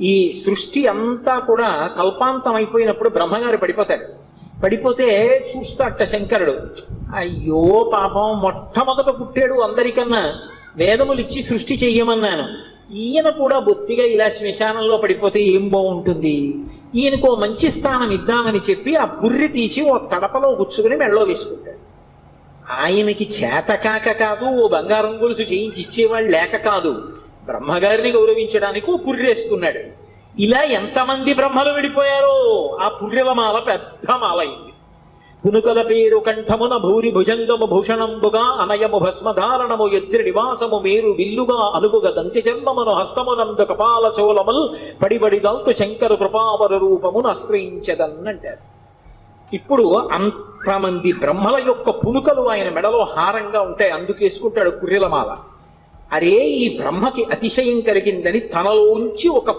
ఈ సృష్టి అంతా కూడా కల్పాంతం అయిపోయినప్పుడు బ్రహ్మగారు పడిపోతాడు పడిపోతే చూస్తాట శంకరుడు అయ్యో పాపం మొట్టమొదట పుట్టాడు అందరికన్నా వేదములు ఇచ్చి సృష్టి చెయ్యమన్నాను. ఈయన కూడా బొత్తిగా ఇలా శ్మశానంలో పడిపోతే ఏం బాగుంటుంది? ఈయనకు మంచి స్థానం ఇద్దామని చెప్పి ఆ బుర్రి తీసి ఓ తడపలో గుచ్చుకుని మెళ్ళో వేసుకుంటాడు. ఆయనకి చేతకాక కాదు ఓ బంగారం గొలుసు చేయించి ఇచ్చేవాళ్ళు లేక కాదు. బ్రహ్మగారిని గౌరవించడానికి ఓ పుర్రేసుకున్నాడు. ఇలా ఎంతమంది బ్రహ్మలు విడిపోయారో ఆ పుర్రెవమాల పెద్ద మాల అయింది పునుకల పేరు కంఠమున భూరి భుజంగము భూషణంబుగా అనయము భస్మధారణము ఎద్రి నివాసము మేరు విల్లుగా అనుగుగ దంతి జన్మమును హస్తమునందు కపాల చోళములు పడిబడి దల్తు శంకరు కృపావర రూపమును ఆశ్రయించదన్నంటారు. ఇప్పుడు అంతమంది బ్రహ్మల యొక్క పునుకలు ఆయన మెడలో హారంగా ఉంటాయి అందుకేసుకుంటాడు కుర్రెలమాల అరే ఈ బ్రహ్మకి అతిశయం కలిగిందని తనలోంచి ఒక